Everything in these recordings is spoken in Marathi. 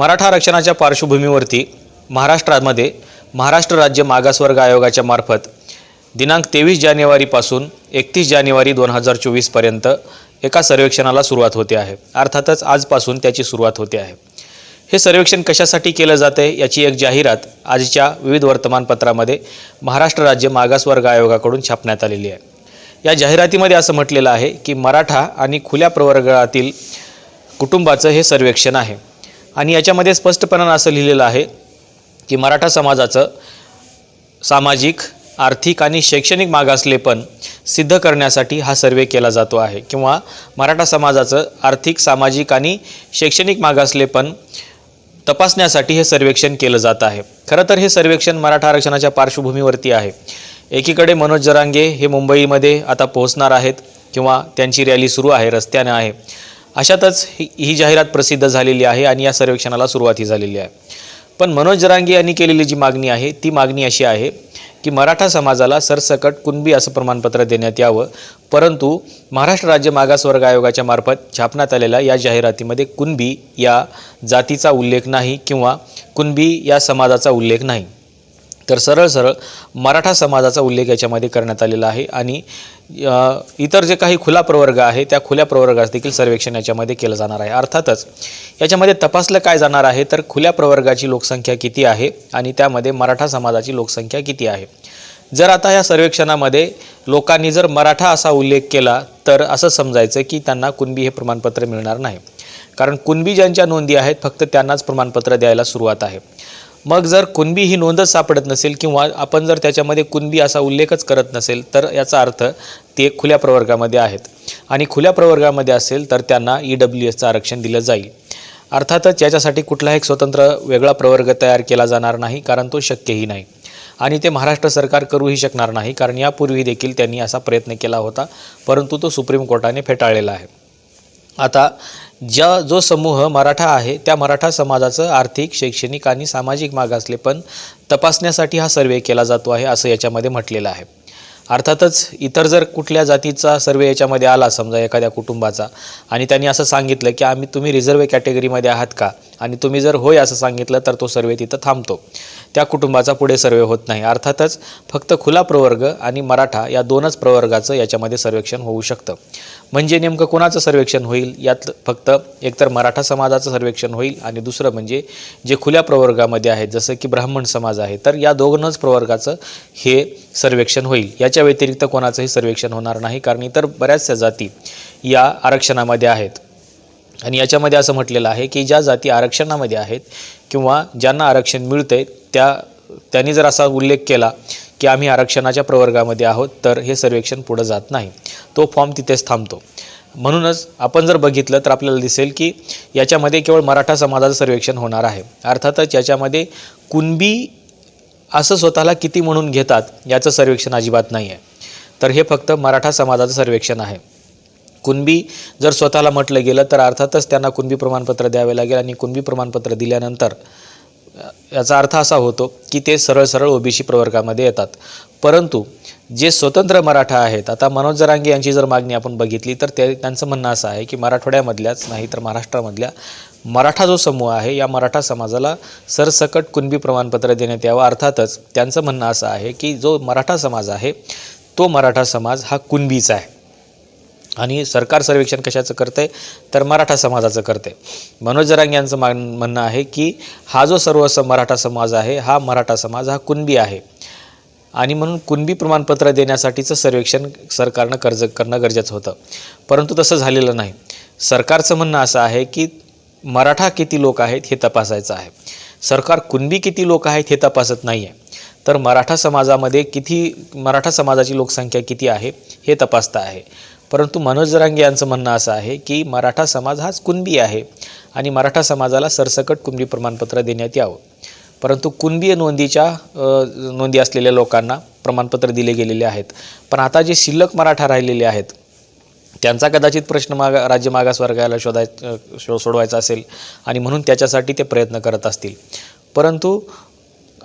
मराठा आरक्षणाच्या पार्श्वभूमीवरती महाराष्ट्रामध्ये महाराष्ट्र राज्य मागासवर्ग आयोगाच्या मार्फत दिनांक तेवीस जानेवारीपासून एकतीस जानेवारी दोन हजार चोवीसपर्यंत एका सर्वेक्षणाला सुरुवात होते आहे. अर्थातच आजपासून त्याची सुरुवात होते आहे. हे सर्वेक्षण कशासाठी केलं जातं आहे याची एक जाहिरात आजच्या विविध वर्तमानपत्रामध्ये महाराष्ट्र राज्य मागासवर्ग आयोगाकडून छापण्यात आलेली आहे. या जाहिरातीमध्ये असं म्हटलेलं आहे की मराठा आणि खुल्या प्रवर्गातील कुटुंबाचं हे सर्वेक्षण आहे. आणि याच्यामध्ये स्पष्टपणानं असं लिहिलेलं आहे की मराठा समाजाचं सामाजिक आर्थिक आणि शैक्षणिक मागासलेपण सिद्ध करण्यासाठी हा सर्वे केला जातो आहे. किंवा मराठा समाजाचं आर्थिक सामाजिक आणि शैक्षणिक मागासलेपण तपासण्यासाठी हे सर्वेक्षण केलं जात आहे. खरं तर हे सर्वेक्षण मराठा आरक्षणाच्या पार्श्वभूमीवरती आहे. एकीकडे मनोज जरांगे हे मुंबईमध्ये आता पोहोचणार आहेत किंवा त्यांची रॅली सुरू आहे रस्त्याने आहे. अशातच ही ही जाहिरात प्रसिद्ध झालेली आहे आणि या सर्वेक्षणाला सुरुवाती झालेली आहे. पण मनोज जरांगे यांनी केलेली जी मागणी आहे ती मागणी अशी आहे की मराठा समाजाला सरसकट कुणबी असं प्रमाणपत्र देण्यात यावं. परंतु महाराष्ट्र राज्य मागासवर्ग आयोगाच्या मार्फत छापण्यात आलेल्या या जाहिरातीमध्ये कुणबी या जातीचा उल्लेख नाही किंवा कुणबी या समाजाचा उल्लेख नाही. तर सरळ सरळ मराठा समाजाचा उल्लेख याच्यामध्ये करण्यात आलेला आहे आणि इतर जे काही खुला प्रवर्ग आहे त्या खुल्या प्रवर्गास देखील सर्वेक्षण याच्यामध्ये केलं जाणार आहे. अर्थातच याच्यामध्ये तपासलं काय जाणार आहे तर खुल्या प्रवर्गाची लोकसंख्या किती आहे आणि त्यामध्ये मराठा समाजाची लोकसंख्या किती आहे? जर आता या सर्वेक्षणामध्ये लोकांनी जर मराठा असा उल्लेख केला तर असं समजायचं की त्यांना कुणबी हे प्रमाणपत्र मिळणार नाही. कारण कुणबी ज्यांच्या नोंदी आहेत फक्त त्यांनाच प्रमाणपत्र द्यायला सुरुवात आहे. मग जर कुणबी ही नोंदच सापडत नसेल किंवा आपण जर त्याच्यामध्ये कुणबी असा उल्लेखच करत नसेल तर याचा अर्थ ते खुल्या प्रवर्गामध्ये आहेत. आणि खुल्या प्रवर्गामध्ये असेल तर त्यांना ई डब्ल्यू एसचं आरक्षण दिलं जाईल. अर्थातच याच्यासाठी कुठला एक स्वतंत्र वेगळा प्रवर्ग तयार केला जाणार नाही कारण तो शक्यही नाही. आणि ते महाराष्ट्र सरकार करूही शकणार नाही कारण यापूर्वी देखील त्यांनी असा प्रयत्न केला होता परंतु तो सुप्रीम कोर्टाने फेटाळलेला आहे. आता ज्या जो समूह मराठा आहे त्या मराठा समाजाचं आर्थिक शैक्षणिक आणि सामाजिक मागासलेपण तपासण्यासाठी हा सर्वे केला जातो आहे असं याच्यामध्ये म्हटलेलं आहे. अर्थातच इतर जर कुठल्या जातीचा सर्वे याच्यामध्ये आला समजा एखाद्या कुटुंबाचा आणि त्यांनी असं सांगितलं की आम्ही तुम्ही रिझर्व कॅटेगरीमध्ये आहात का? आणि तुम्ही जर होय असं सांगितलं तर तो सर्वे तिथं थांबतो. त्या कुटुंबाचा पुढे सर्वे होत नाही. अर्थातच फक्त खुला प्रवर्ग आणि मराठा या दोनच प्रवर्गाचं याच्यामध्ये सर्वेक्षण होऊ शकतं. म्हणजे नेमकं कोणाचं सर्वेक्षण होईल? यात फक्त एकतर मराठा समाजाचं सर्वेक्षण होईल आणि दुसरं म्हणजे जे खुल्या प्रवर्गामध्ये आहेत जसं की ब्राह्मण समाज आहे तर या दोनच प्रवर्गाचं हे सर्वेक्षण होईल. याच्या व्यतिरिक्त कोणाचंही सर्वेक्षण होणार नाही कारण इतर बऱ्याचशा जाती या आरक्षणामध्ये आहेत. आणि याच्यामध्ये असं म्हटलेलं आहे की ज्या जाती आरक्षणामध्ये आहेत किंवा ज्यांना आरक्षण मिळतंय त्या त्यांनी जर असा उल्लेख केला की आम्ही आरक्षणाच्या प्रवर्गामध्ये आहोत तर हे सर्वेक्षण पुढं जात नाही. तो फॉर्म तिथेच थांबतो. म्हणूनच आपण जर बघितलं तर आपल्याला दिसेल की याच्यामध्ये केवळ मराठा समाजाचं सर्वेक्षण होणार आहे. अर्थातच याच्यामध्ये कुणबी असं स्वतःला किती म्हणून घेतात याचं सर्वेक्षण अजिबात नाही आहे तर हे फक्त मराठा समाजाचं सर्वेक्षण आहे. कुणबी जर स्वतःला म्हटलं गेलं तर अर्थातच त्यांना कुणबी प्रमाणपत्र द्यावे लागेल आणि कुणबी प्रमाणपत्र दिल्यानंतर याचा अर्थ असा होतो की ते सरळ सरळ ओबीसी प्रवर्गामध्ये येतात. परंतु जे स्वतंत्र मराठा आहेत आता मनोज जरांगे यांची जर मागणी आपण बघितली तर ते त्यांचं म्हणणं असं आहे की मराठवाड्यामधल्याच नाही तर महाराष्ट्रामधल्या मराठा जो समूह आहे या मराठा समाजाला सरसकट कुणबी प्रमाणपत्र देण्यात यावं. अर्थातच त्यांचं म्हणणं असं आहे की जो मराठा समाज आहे तो मराठा समाज हा कुणबीचा आहे. आणि सरकार सर्वेक्षण कशाचं करतंय? तर मराठा समाजाचं करते मनोज जरांग यांचं मान म्हणणं आहे की हा जो सर्व मराठा समाज आहे हा मराठा समाज हा कुणबी आहे. आणि म्हणून कुणबी प्रमाणपत्र देण्यासाठीचं सर्वेक्षण सरकारनं कर्ज करणं गरजेचं होतं. परंतु तसं झालेलं नाही. सरकारचं म्हणणं असं आहे की मराठा किती लोक आहेत हे तपासायचं आहे. सरकार कुणबी किती लोक आहेत हे तपासत नाही आहे तर मराठा समाजामध्ये किती मराठा समाजाची लोकसंख्या किती आहे हे तपासता आहे. परंतु मनोज जरांगे यांचं म्हणणं असं आहे की मराठा समाज हाच कुणबी आहे आणि मराठा समाजाला सरसकट कुणबी प्रमाणपत्र देण्यात यावं. परंतु कुणबीय नोंदीच्या नोंदी असलेल्या लोकांना प्रमाणपत्र दिले गेलेले आहेत. पण आता जे शिल्लक मराठा राहिलेले आहेत त्यांचा कदाचित प्रश्न मागा राज्य मागासवर्गाला शोधाय शो सोडवायचा असेल आणि म्हणून त्याच्यासाठी ते प्रयत्न करत असतील. परंतु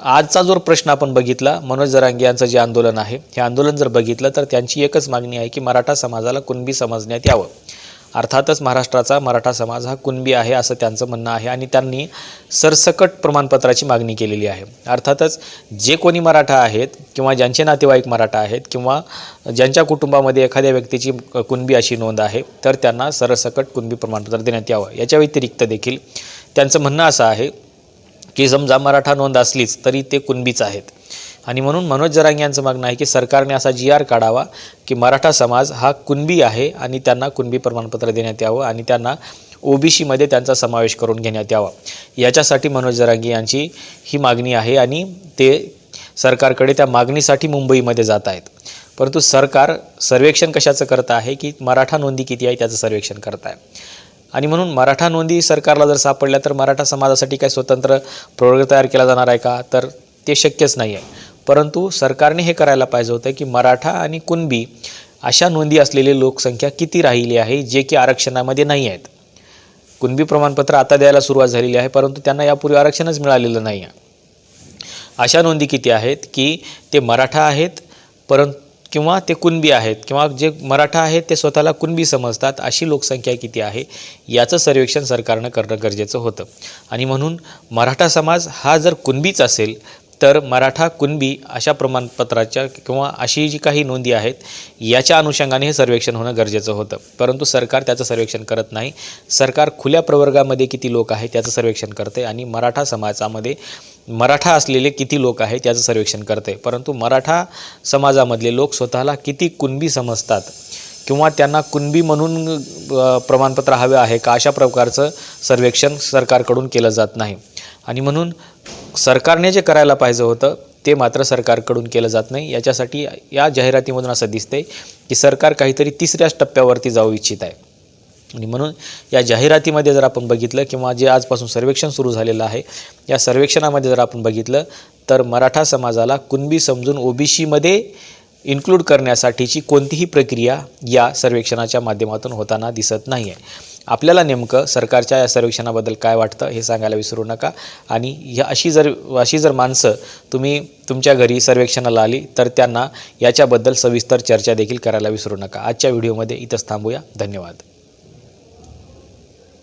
आजचा जो प्रश्न आपण बघितला मनोज जरांगे यांचं जे आंदोलन आहे हे आंदोलन जर बघितलं तर त्यांची एकच मागणी आहे की मराठा समाजाला कुणबी समजण्यात यावं. अर्थातच महाराष्ट्राचा मराठा समाज हा कुणबी आहे असं त्यांचं म्हणणं आहे आणि त्यांनी सरसकट प्रमाणपत्राची मागणी केलेली आहे. अर्थातच जे कोणी मराठा आहेत किंवा ज्यांचे नातेवाईक मराठा आहेत किंवा ज्यांच्या कुटुंबामध्ये एखाद्या व्यक्तीची कुणबी अशी नोंद आहे तर त्यांना सरसकट कुणबी प्रमाणपत्र देण्यात यावं. याच्या व्यतिरिक्त देखील त्यांचं म्हणणं असं आहे की समजा मराठा नोंद असलीच तरी ते कुणबीच आहेत. आणि म्हणून मनोज जरांग यांचं मागणं आहे की सरकारने असा जी आर काढावा की मराठा समाज हा कुणबी आहे आणि त्यांना कुणबी प्रमाणपत्र देण्यात यावं आणि त्यांना ओबीसीमध्ये त्यांचा समावेश करून घेण्यात यावा. याच्यासाठी मनोज जरांगे यांची ही मागणी आहे आणि ते सरकारकडे त्या मागणीसाठी मुंबईमध्ये जात आहेत. परंतु सरकार सर्वेक्षण कशाचं करत आहे की मराठा नोंदी किती आहे त्याचं सर्वेक्षण करत आहे. आणि म्हणून मराठा नोंदी सरकारला जर सापडल्या तर मराठा समाजासाठी काय स्वतंत्र प्रवर्ग तयार केला जाणार आहे का? तर ते शक्यच नाही आहे परंतु सरकारने हे करायला पाहिजे होतं की मराठा आणि कुणबी अशा नोंदी असलेली लोकसंख्या किती राहिली आहे जे की आरक्षणामध्ये नाही आहेत? कुणबी प्रमाणपत्र आता द्यायला सुरुवात झालेली आहे परंतु त्यांना यापूर्वी आरक्षणच मिळालेलं नाही आहे अशा नोंदी किती आहेत की ते मराठा आहेत परंतु किंवा ते कुणबी आहेत किंवा जे मराठा आहेत ते स्वतःला कुणबी समजतात अशी लोकसंख्या किती आहे याचं सर्वेक्षण सरकारनं करणं गरजेचं होतं. आणि म्हणून मराठा समाज हा जर कुणबीच असेल तर मराठा कुणबी अशा प्रमाणपत्राच्या किंवा अशी जी काही नोंदी आहेत याच्या अनुषंगाने हे सर्वेक्षण होणं गरजेचं होतं. परंतु सरकार त्याचं सर्वेक्षण करत नाही. सरकार खुल्या प्रवर्गामध्ये किती लोक आहेत त्याचं सर्वेक्षण करते आणि मराठा समाजामध्ये मराठा असलेले किती लोक आहेत त्याचं सर्वेक्षण करते. परंतु मराठा समाजामधले लोक स्वतःला किती कुणबी समजतात? किंवा त्यांना कुणबी म्हणून प्रमाणपत्र हवे आहे का? अशा प्रकारचं सर्वेक्षण सरकारकडून केलं जात नाही. आणि म्हणून सरकारने जे करायला पाहिजे होतं ते मात्र सरकारकडून केलं जात नाही. याच्यासाठी या जाहिरातीमधून असं दिसतंय की सरकार काहीतरी तिसऱ्याच टप्प्यावरती जाऊ इच्छित आहे. आणि म्हणून या जाहिरातीमध्ये जर आपण बघितलं किंवा जे आजपासून सर्वेक्षण सुरू झालेलं आहे या सर्वेक्षणामध्ये जर आपण बघितलं तर मराठा समाजाला कुणबी समजून ओबीसीमध्ये इन्क्लूड करण्यासाठीची कोणतीही प्रक्रिया या सर्वेक्षणाच्या माध्यमातून होताना दिसत नाही आहे आपल्याला नेमकं सरकारच्या या सर्वेक्षणाबद्दल काय वाटतं हे सांगायला विसरू नका. आणि ह्या अशी जर अशी जर माणसं तुम्ही तुमच्या घरी सर्वेक्षणाला आली तर त्यांना याच्याबद्दल सविस्तर चर्चा देखील करायला विसरू नका. आजच्या व्हिडिओमध्ये इथंच थांबूया. धन्यवाद.